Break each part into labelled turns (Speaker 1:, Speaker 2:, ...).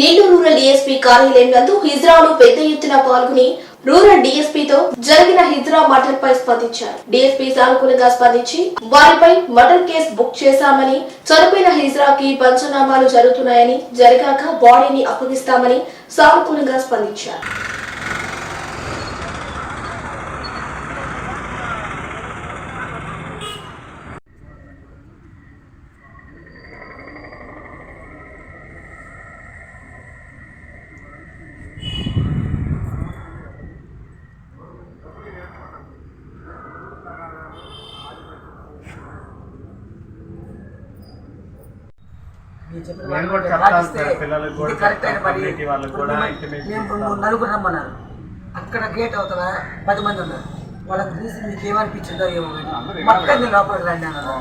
Speaker 1: Nellore rural DSP కార్యాలయం నందు హిజ్రాలు పెద్ద ఎత్తున పాల్గొని రూరల్ డిఎస్పీతో జరిగిన హిజ్రా మటర్ పై స్పందించారు. డిఎస్పీ సానుకూలంగా స్పందించి వారిపై మటర్ కేసు బుక్ చేశామని చనిపోయిన హిజ్రాకి పంచనామాలు జరుగుతున్నాయని జరిగాక బాడీని అప్పగిస్తామని సానుకూలంగా స్పందించారు.
Speaker 2: నేను కూడా చెప్తాను సార్, పిల్లలకు కూడా వాళ్ళకు కూడా
Speaker 3: మేము నలుగురు రమ్మన్నారు. అక్కడ గేట్ అవుతా పది మంది ఉన్నారు. వాళ్ళకి చూసి మీకు ఏమనిపించిందో ఏమో మొత్తం లోపలికి రండి అన్నారు.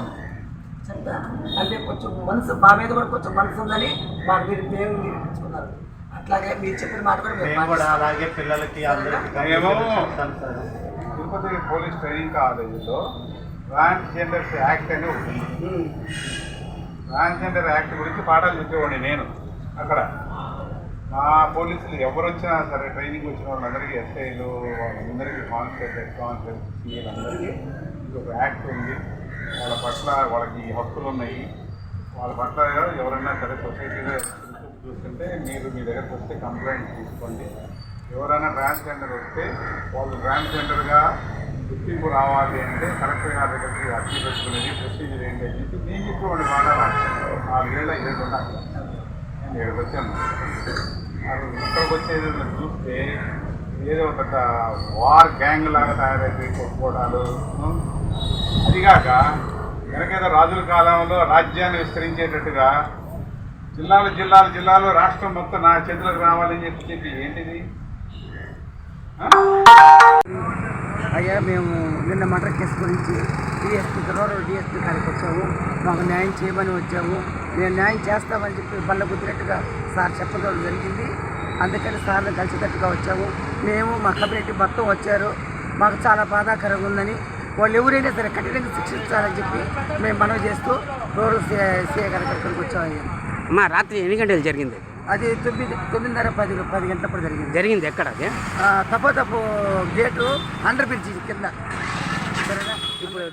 Speaker 3: చెప్తా. అంటే కొంచెం మనసు మా మీద కూడా కొంచెం మనసు ఉందని మాకు మీరు మేము నిరూపించుకున్నారు. అట్లాగే మీరు చెప్పిన మాట కూడా మేము.
Speaker 2: అలాగే పిల్లలకి
Speaker 4: తిరుపతి పోలీస్ ట్రైనింగ్ కాలేజీలో ట్రాన్స్జెండర్స్ యాక్ట్ అని ఒకటి.
Speaker 3: ఉమ్.
Speaker 4: ట్రాన్స్జెండర్ యాక్ట్ గురించి పాఠాలు చెప్పేవాడిని నేను. అక్కడ మా పోలీసులు ఎవరు వచ్చినా సరే ట్రైనింగ్ వచ్చిన వాళ్ళందరికీ ఎస్ఐలు వాళ్ళందరికీ కాన్స్టేబుల్ కాన్స్టేబుల్ సీఏలందరికీ ఇది ఒక యాక్ట్ ఉంది. వాళ్ళ పట్ల వాళ్ళకి హక్కులు ఉన్నాయి. వాళ్ళ పట్ల ఎవరైనా సరే సొసైటీలో చూస్తుంటే మీరు మీ దగ్గరకు వస్తే కంప్లైంట్ తీసుకోండి. ఎవరైనా ట్రాన్స్జెండర్ వస్తే వాళ్ళు ట్రాన్స్జెండర్గా గుర్తింపు రావాలి అంటే కలెక్టర్ గారి దగ్గరికి అర్జీ పెట్టుకునేది ప్రొసీజర్ ఏంటి అని చెప్పి నేను ఇప్పుడు పాడాలి నాలుగేళ్ళ ఏడు నేను ఏడుకు వచ్చాను. అది ఇక్కడికి వచ్చేది చూస్తే ఏదో పెద్ద వార్ గ్యాంగ్ లాగా తయారైపోయి కొట్టుకోవడాలు. అదిగాక వెనకేదో రాజుల కాలంలో రాజ్యాన్ని విస్తరించేటట్టుగా జిల్లాలు జిల్లాలు జిల్లాలు రాష్ట్రం మొత్తం నా చేతులకు రావాలని చెప్పి చెప్పి ఏంటిది?
Speaker 5: అయ్యా మేము నిన్న మటర్ కేసు గురించి డిఎస్పీ రూరల్ డిఎస్పీ గారికి వచ్చాము. మాకు న్యాయం చేయమని వచ్చాము. మేము న్యాయం చేస్తామని చెప్పి బల్ల కుదిరినట్టుగా సార్ చెప్పడం జరిగింది. అందుకని సార్ని కలిసేటట్టుగా వచ్చాము. మేము మా కమ్యూనిటీ మొత్తం వచ్చారు. మాకు చాలా బాధాకరంగా ఉందని. వాళ్ళు ఎవరైనా సరే కఠినంగా శిక్షించాలని చెప్పి మేము మనవి చేస్తూ రూరల్ సీఏ సీఏ గారి దగ్గరికి వచ్చాము.
Speaker 6: అమ్మా రాత్రి ఎన్ని గంటలు జరిగింది?
Speaker 5: అది తొమ్మిది తొమ్మిదిన్నర పది పది గంటలప్పుడు జరిగింది.
Speaker 6: జరిగింది ఎక్కడ అది?
Speaker 5: తప్ప తప్పు గేటు అండర్ బ్రిడ్జి కింద. సరేనా?
Speaker 6: ఇప్పుడు